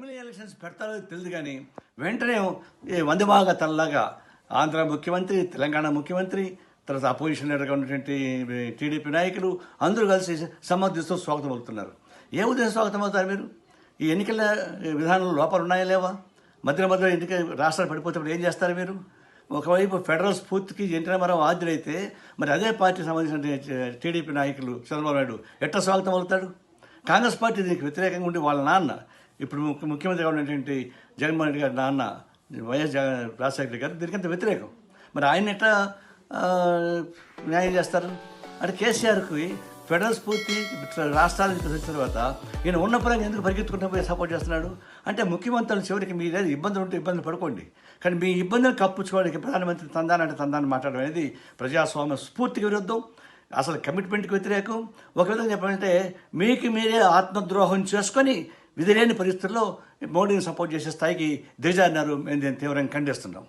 పెడతారో తెలియదు కానీ వెంటనే ఈ వందభాగ ఆంధ్ర ముఖ్యమంత్రి తెలంగాణ ముఖ్యమంత్రి తర్వాత అపోజిషన్ లీడర్గా ఉన్నటువంటి టీడీపీ నాయకులు అందరూ కలిసి సమర్థిస్తూ స్వాగతం అవుతున్నారు ఏ ఉద్దేశం స్వాగతం అవుతారు మీరు? ఈ ఎన్నికల విధానంలో లోపాలు ఉన్నాయా లేవా? మధ్య మధ్యలో ఎన్నిక రాష్ట్రాలు పడిపోతే ఏం చేస్తారు మీరు? ఒకవైపు ఫెడరల్ స్ఫూర్తికి ఎన్టీ మరో ఆద్యులైతే మరి అదే పార్టీకి సంబంధించిన టీడీపీ నాయకులు చంద్రబాబు నాయుడు ఎట్లా స్వాగతం అవుతాడు కాంగ్రెస్ పార్టీ దీనికి వ్యతిరేకంగా ఉండి వాళ్ళ నాన్న ఇప్పుడు ముఖ్య- ముఖ్యమంత్రిగా ఉన్నటువంటి జగన్మోహన్ రెడ్డి గారి నాన్న వైఎస్ జగన్ రాజశేఖర గారు దీనికంత వ్యతిరేకం. మరి ఆయన ఎట్లా న్యాయం చేస్తారు? అంటే కేసీఆర్కి ఫెడరల్ స్ఫూర్తి రాష్ట్రాలకు వచ్చిన తర్వాత ఈయన ఉన్న పరంగా ఎందుకు పరిగెత్తుకుంటూ పోయి సపోర్ట్ చేస్తున్నాడు? అంటే ముఖ్యమంత్రులు చివరికి మీ ఏదైనా ఇబ్బందులు ఉంటే ఇబ్బందులు పడుకోండి. కానీ మీ ఇబ్బందులు కప్పుకోవడానికి ప్రధానమంత్రి తందానంటే అంటే తందాన్ని మాట్లాడడం అనేది ప్రజాస్వామ్య స్ఫూర్తికి విరుద్ధం అసలు కమిట్మెంట్కి వ్యతిరేకం. ఒక విధంగా చెప్పాలంటే మీకు మీరే ఆత్మద్రోహం చేసుకొని విధిలేని పరిస్థితుల్లో మోడీని సపోర్ట్ చేసే స్థాయికి దిగజారినారు మేము దీన్ని తీవ్రంగా ఖండిస్తున్నాం.